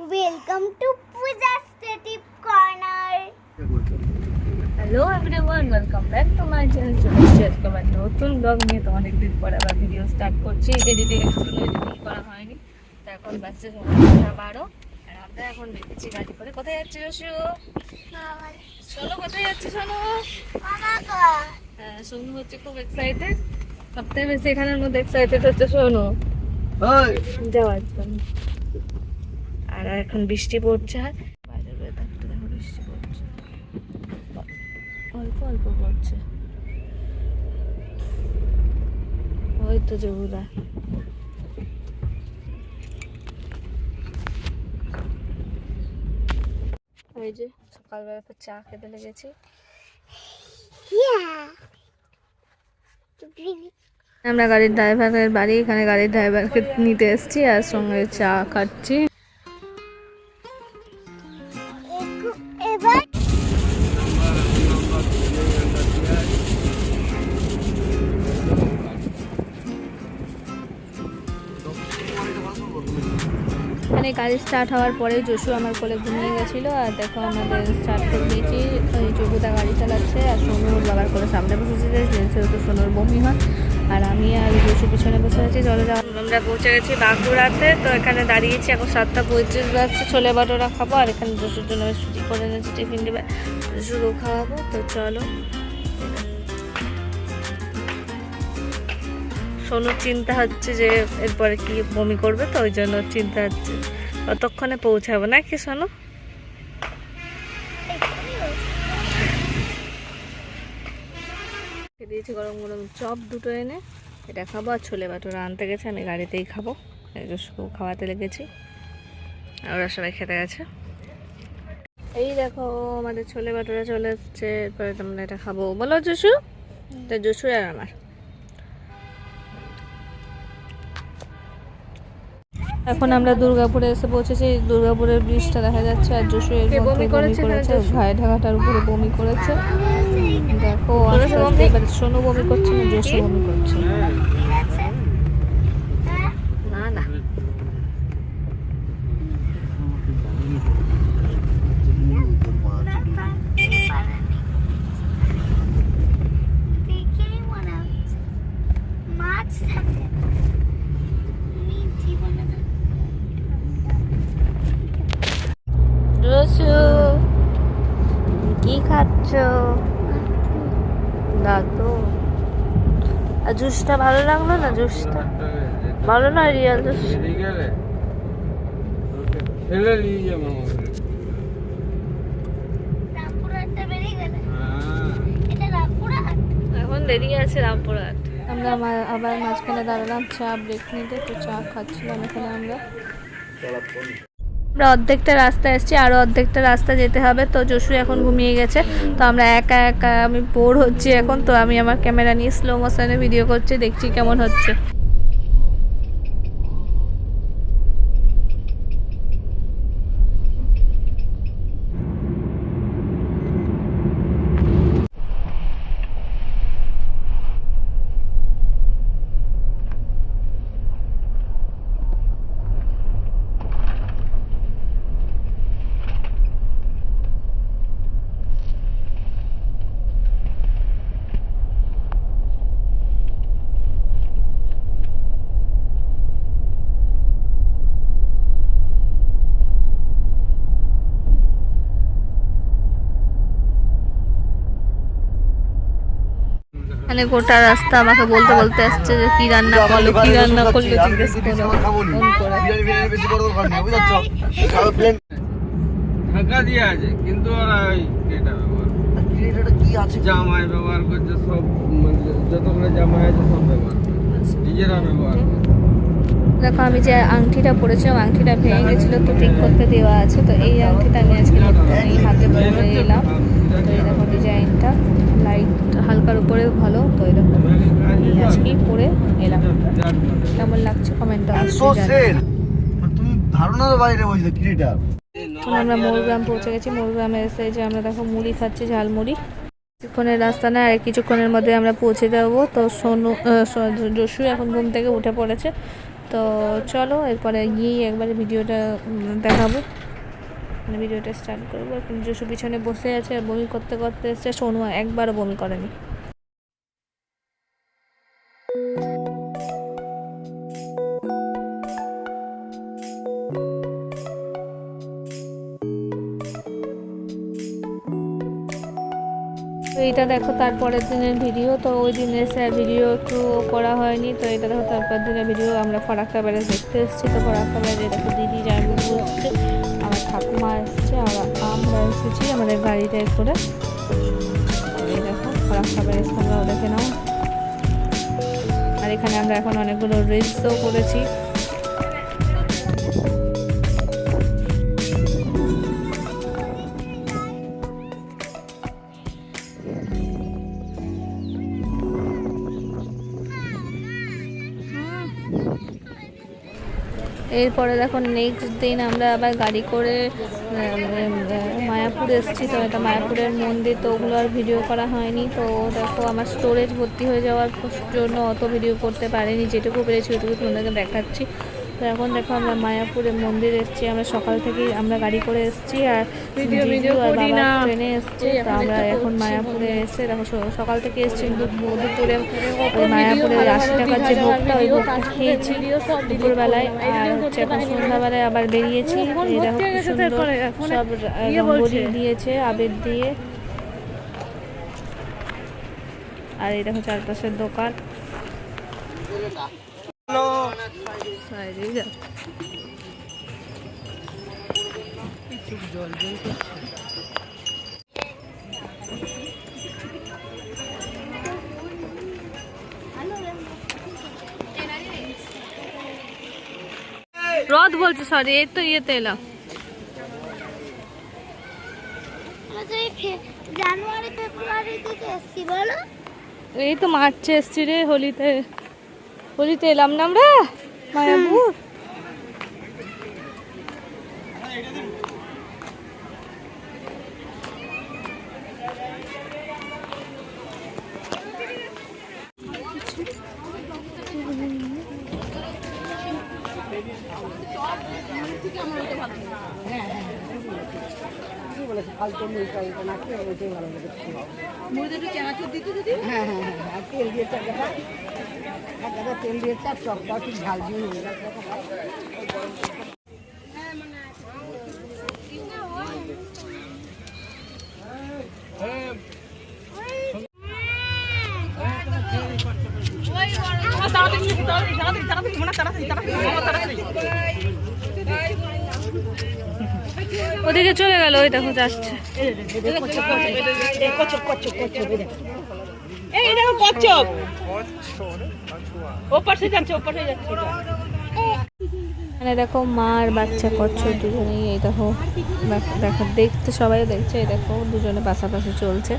Welcome to Puja stative corner hello everyone welcome back to my channel চলে এসেছি আজকে আমার নতুন ব্লগ নিয়ে তো অনেকদিন পরে আবার ভিডিও স্টার্ট করছি। এডিটিং এখনও এডিটিং করা হয়নি তো এখন বাচ্চা সন্ধ্যা বারো। আর আমরা এখন বেরিয়েছি গাড়ি করে কোথায় যাচ্ছি রসু শোনো কোথায় যাচ্ছি শোনো হ্যাঁ সোনু হচ্ছে খুব এক্সাইটেড সবথেকে বেশি এখানের মধ্যে এক্সাইটেড হচ্ছে সোনু। যাওয়ার জন্য আর এখন বৃষ্টি পড়ছে আর বাইরের ওয়েদারটা দেখো বৃষ্টি পড়ছে। অল্প অল্প পড়ছে। ওই তো জহুরা ওই যে সকালবেলা তো চা খেতে লেগেছি। আমরা গাড়ির ড্রাইভারের বাড়ি, এখানে গাড়ির ড্রাইভারকে নিতে এসেছি আর সঙ্গে চা খাচ্ছি। এখানে গাড়ি স্টার্ট হওয়ার পরে জসু আমার কোলে ঘুমিয়ে গেছিল আর দেখো আমাদের স্টার্ট করে দিয়েছি। ওই জগুদা গাড়ি চালাচ্ছে আর সোনু ওর বাবার কোলে সামনে বসেছে সেহেতু সোনুর বমি হয়। আর আমি আর জসু পিছনে বসে আছি, চলে যাওয়া আমরা পৌঁছে গেছি বাঁকুড়াতে, তো এখানে দাঁড়িয়েছি, এখন সাতটা পঁয়ত্রিশ বাজছে, ছোলে বাটোরা খাব। আর এখানে জসুর জন্য সুজি করে এনেছি, টিফিন দেবে জসুরও খাওয়াবো, তো চলো। সোনুর চিন্তা হচ্ছে যে এরপরে কি বমি করবে তো ওই জন্য চিন্তা হচ্ছে। কতক্ষণে পৌঁছাবো নাকি সোনু? খেয়ে দিয়েছি গরম গরম চপ দুটো এনে, এটা খাব আর ছোলে বাটোরা আনতে গেছে, আমি গাড়িতেই খাব। জসুকেও খাওয়াতে লেগেছি, আর ওরা সবাই খেতে গেছে। এই দেখো, আমাদের ছোলে বাটোরা চলে এসছে, এরপরে তোমরা এটা খাব। বলো জসু? এটা জসু আর আমার। এখন আমরা দুর্গাপুরে এসে পৌঁছেছি। দুর্গাপুরের ব্রিজটা দেখা যাচ্ছে আর যশু এর মধ্যে বমি করেছে ঘায়ে ঢাকাটার উপরে বমি করেছে। দেখো শোনো বমি। করছে না যশু বমি করছে না না দেখেই মনে হচ্ছে মাছ থাকে আমি জীবনে যশু কি খাচ্ছ না তো। আর জুসটা ভালো লাগল না জুসটা? ভালো না রিয়াল জুস? হ্যাঁ। এখন দেরি আছে রামপুরহাট। আমরা মা- আবার মাঝখানে দাঁড়ালাম চা ব্রেক নিতে তো চা খাচ্ছিলাম এখানে আমরা। আমরা অর্ধেকটা রাস্তা এসেছি আরও অর্ধেকটা রাস্তা যেতে হবে। তো জসু এখন ঘুমিয়ে গেছে। তো আমরা একা একা, আমি বোর হচ্ছি এখন। তো আমি আমার ক্যামেরা নিয়ে স্লো মোশনে ভিডিও করছি, দেখছি কেমন হচ্ছে। মানে গোটা রাস্তা আমাকে বলতে বলতে আসছে যে কি রান্না করল কি রান্না করল জিজ্ঞেস করো। ফোন করে ঢাকা দিয়ে আছে কিন্তু ওরা ওই এটা ব্যবহার জামাই ব্যবহার করছে সব যতগুলো জামাই আছে সব ব্যবহার নিজেরা ব্যবহার দেখো আমি যে আংটিটা পরেছিলাম আংটিটা ভেঙে গেছিল তো ঠিক করতে দেওয়া আছে তো এই আংটিটা আমি আজকে হাতে পরে এলাম তো এই দেখো ডিজাইনটা লাইট হালকার উপরে ভালো তো দেখো এই আজকেই পরে এলাম। কেমন লাগছে কমেন্টে অবশ্যই জানাবেন তুমি ধারণার বাইরে বলছো ক্রিয়েটার আমরা মোরগ্রাম পৌঁছে গেছি মোরগ্রামে এসে যে আমরা দেখো মুড়ি খাচ্ছি ঝালমুড়ি। কিছুক্ষণের রাস্তা না আর কিছুক্ষণের মধ্যে আমরা পৌঁছে যাব। তো সোনু আহ, সো- যশু এখন ঘুম থেকে উঠে পড়েছে। তো চলো এরপরে গিয়েই একবারে ভিডিওটা দেখাবো। মানে ভিডিওটা স্টার্ট করব। যশু পিছনে বসে আছে আর বমি করতে করতে এসছে। সোনু একবারও বমি করেনি। এটা দেখো, তারপরের দিনের ভিডিও। তো ওই দিনের স্যার ভিডিও একটু করা হয়নি। তো এটা দেখো তারপর দিনের ভিডিও আমরা ফরাক্কা ব্যারেজ দেখতে এসেছি। তো ফরাক্কা ব্যারেজে দেখো, দিদি জামাইবাবু এসছে, আমার ঠাকুমা এসছে আর আমরা এসেছি আমাদের গাড়িটায় করে। দেখো, ফরাক্কা ব্যারেজ তোমরাও দেখে নাও। আর এখানে আমরা এখন অনেকগুলো রিলসও করেছি। এরপরে দেখো নেক্সট দিন আমরা আবার গাড়ি করে মায়াপুর এসেছি। তো এটা মায়াপুরের মন্দির, তো ওগুলো আর ভিডিও করা হয়নি। তো দেখো আমার স্টোরেজ ভর্তি হয়ে যাওয়ার জন্য অত ভিডিও করতে পারেনি। যেটুকু পেরেছি ওইটুকু তোমাদেরকে দেখাচ্ছি। তো এখন দেখো আমরা মায়াপুরে মন্দির এসেছি আমরা সকাল থেকেই আমরা গাড়ি করে এসেছি আর। ট্রেনে এসছে তো আমরা এখন মায়াপুরে এসে দেখো সকাল থেকে এসছি দুপুরে video, আশি টাকার যে ভোগটা ওই ভোগটা খেয়েছি দুপুরবেলায় আর হচ্ছে এখন। সন্ধ্যাবেলায় আবার বেরিয়েছি দেখো সব ইয়ে রঙ্গোলি দিয়েছে আবির দিয়ে। আর এই দেখো চারপাশের দোকান। রথ বলছে সরি এই তো ইয়েতে এলাম। এই জানুয়ারি ফেব্রুয়ারি থেকে এসছি বলো। এই তো মার্চে এসছি রে হোলিতে। হোলিতে এলাম না আমরা? মায়াপুর? গেছে ফালতু মুড়িটা ওইটা না খেয়ে ওইটাই ভালো লাগে মুড়িতে একটু চানাচুর দিতে দিদি হ্যাঁ হ্যাঁ। হ্যাঁ, হ্যাঁ। তেল দিয়ে চাপ এক তেল দিয়ে চাপ চপটা একটু ঝাল দিয়ে ওদিকে চলে গেল ওই দেখো যাচ্ছে। এই দেখো কচ্ছপ। যাচ্ছে যাচ্ছে। মানে দেখো মা আর বাচ্চা করছ দুজনেই এই দেখো দেখ- দেখো দেখতে সবাই দেখছে এই দেখো দুজনে পাশাপাশি চলছে।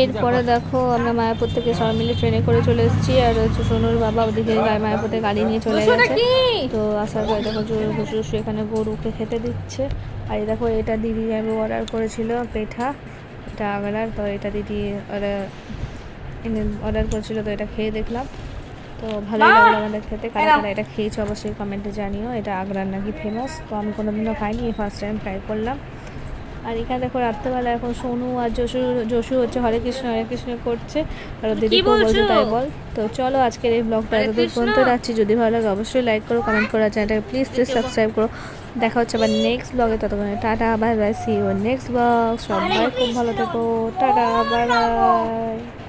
এরপরে দেখো আমরা মায়াপুর থেকে সবাই মিলে ট্রেনে করে চলে এসেছি আর হচ্ছে সোনুর বাবা ওদিকে মায়াপুর থেকে গাড়ি নিয়ে চলে গেছে। তো আসার পরে দেখো জুসু এখানে গরুকে খেতে দিচ্ছে। আর এই দেখো এটা দিদি আমি অর্ডার করেছিল পেঠা এটা আগ্রার তো এটা দিদি অর্ডার করেছিল তো এটা খেয়ে দেখলাম। তো ভালোই লাগল আমাদের খেতে কারা কারা এটা খেয়েছো অবশ্যই কমেন্টে জানিও এটা আগ্রার নাকি ফেমাস তো আমি কোনোদিনও খাইনি ফার্স্ট টাইম ট্রাই করলাম। আর এখানে দেখো রাত্রেবেলা এখন সোনু আর যশু যশু হচ্ছে হরে কৃষ্ণ হরে কৃষ্ণ করছে। আর দিদি বলছে? তাই বল। তো চলো আজকের এই ব্লগটা এতদূর পর্যন্ত রাখছি। যদি ভালো লাগে অবশ্যই লাইক করো কমেন্ট করো চ্যানেলটাকে প্লিজ প্লিজ সাবস্ক্রাইব করো। দেখা হচ্ছে আবার নেক্সট ব্লগে ততক্ষণে tata bye bye see you next blog সবাই খুব ভালো থেকো। Tata bye by